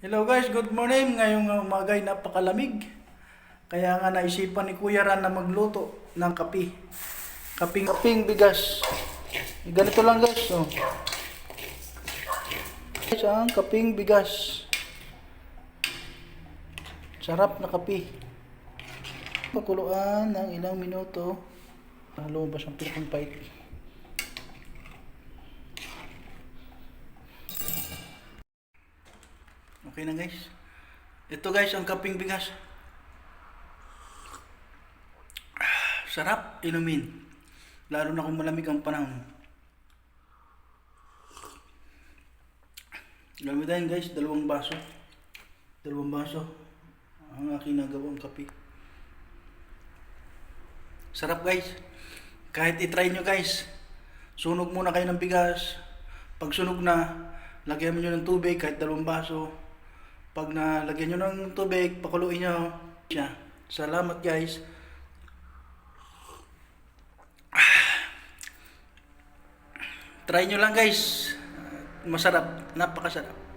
Hello guys, good morning. Ngayong umaga ay napakalamig. Kaya nga naisipan ni Kuya Ran na magluto ng kape. Kaping kaping bigas. Ganito lang guys, oh. Guys, ang kaping bigas. Sarap na kape. Pakuluan ng ilang minuto. Lumabas ang pinakang pait. Okay na guys. Ito guys ang kaping bigas. Sarap inumin. Lalo na kung malamig ang panahon. Gamitin guys, dalawang baso. Dalawang baso. Ang aking nagawang kape. Sarap guys. Kahit itry nyo guys. Sunog muna kayo ng bigas. Pag sunog na, lagyan mo nyo ng tubig kahit dalawang baso. Pag nalagyan nyo ng tubig, pakuluin nyo siya. Salamat guys. Try nyo lang guys. Masarap. Napakasarap.